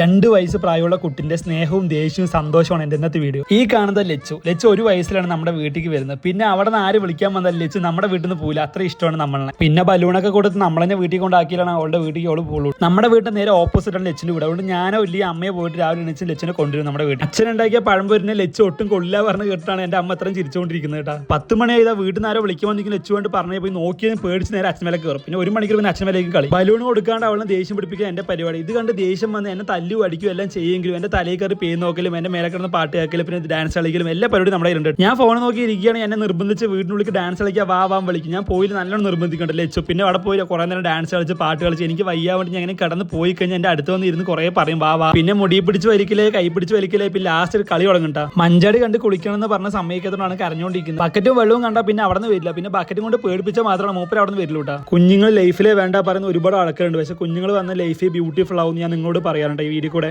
രണ്ട് വയസ്സ് പ്രായമുള്ള കുട്ടിന്റെ സ്നേഹവും ദേഷ്യവും സന്തോഷമാണ് എന്റെ ഇന്നത്തെ വീഡിയോ. ഈ കാണുന്നത് ലച്ചു. ലച്ചു ഒരു വയസ്സിലാണ് നമ്മുടെ വീട്ടിലേക്ക് വരുന്നത്. പിന്നെ അവിടെ നിന്ന് ആര് വിളിക്കാൻ വന്നാൽ ലച്ചു നമ്മുടെ വീട്ടിൽ നിന്ന് പോകില്ല അത്ര ഇഷ്ടമാണ് നമ്മളെ. പിന്നെ ബലൂണൊക്കെ കൊടുത്ത് നമ്മളെന്നെ വീട്ടിൽ കൊണ്ടാക്കിയാലാണ് അവളുടെ വീട്ടിലേക്ക് അവൾ പോകുള്ളൂ നമ്മുടെ വീട്ടിൽ നേരെ ഓപ്പോസിറ്റ് ആണ് ലച്ചിന്റെ വീട്. അതുകൊണ്ട് ഞാനോ ഇല്ല അമ്മയെ പോയിട്ട് രാവിലെ എണീച്ച് ലച്ചിനെ കൊണ്ടുവരും നമ്മുടെ വീട്ടിൽ. അച്ഛൻ ഉണ്ടാക്കിയ പഴംപൊരിനെ ലച്ചു ഒട്ടും കൊള്ളില്ല പറഞ്ഞ് കേട്ടാണ് എന്റെ അമ്മ അത്രയും ചിരിച്ചുകൊണ്ടിരിക്കുന്നത് കേട്ടോ. പത്ത് മണി ആയതാ വീട്ടിൽ നിന്ന് ആരോ വിളിക്കാൻ വന്നിരിക്കും ലച്ചു കൊണ്ട് പറഞ്ഞു പോയി നോക്കിയതും പേടിച്ച് നേരെ അച്ഛൻ മേലെ കയറും. പിന്നെ ഒരു മണിക്കൂർ പിന്നെ അച്ഛൻ മേലേക്ക് കളി. ബലൂൺ കൊടുക്കാണ്ട് അവളെ ദേഷ്യം പിടിപ്പിക്കാൻ എന്റെ പരിപാടി. ഇത് കണ്ട് ദേഷ്യം വന്ന് എന്നെ തല്ലു അടിക്കും എല്ലാം ചെയ്യുമെങ്കിലും എന്റെ തലയിൽ കയറി പേര് നോക്കലും എന്റെ മേലെ കിടന്ന് പാട്ട് കേൾക്കലും പിന്നെ ഡാൻസ് കളിക്കലും എല്ലാ പരിപാടി നമ്മുടെ കയ്യിലുണ്ട്. ഞാൻ ഫോൺ നോക്കി ഇരിക്കുകയാണ് എന്നെ നിർബന്ധിച്ച് വീടിനുള്ളിൽ ഡാൻസ് കളിക്കാൻ വാ വാൻ വിളിക്കും. ഞാൻ പോയി നല്ലോണം നിർബന്ധിക്കണ്ടല്ലേ ലച്ചു പിന്നെ അവിടെ പോയി കുറേ നേരം ഡാൻസ് കളിച്ച് പാട്ട് കളിച്ച് എനിക്ക് വയ്യാ വേണ്ടി ഞാൻ ഇങ്ങനെ കടന്ന് പോയി കഴിഞ്ഞാൽ എന്റെ അടുത്ത് വന്ന് ഇരുന്ന് കുറേ പറയും വാ വാ. പിന്നെ മുടി പിടിച്ച് വലിക്കലേ കൈ പിടിച്ച് വലിക്കലേ പിന്നെ ലാസ്റ്റ് ഒരു കളി തുടങ്ങണ്ട മഞ്ചാടി കണ്ട് കുളിക്കണം എന്ന് പറഞ്ഞ സമയത്തോടാണ് കരഞ്ഞുകൊണ്ടിരിക്കുന്നത്. ബക്കറ്റും വെള്ളവും കണ്ടാൽ പിന്നെ അവിടെ നിന്ന് വരില്ല. പിന്നെ ബക്കറ്റും കൊണ്ട് പേടിപ്പിച്ച മാത്രമാണ് മൂപ്പർ അവിടെ നിന്ന് വരില്ല കേട്ടോ കുഞ്ഞുങ്ങൾ ലൈഫിലെ വേണ്ട പറയുന്ന ഒരുപാട് ആൾക്കാരുണ്ട്. പക്ഷെ കുഞ്ഞുങ്ങൾ വന്ന ലൈഫ് ബ്യൂട്ടിഫുൾ ആവും ഞാൻ നിങ്ങളോട് പറയാറുണ്ട്. ഈ വീഡിയോ കൂടെ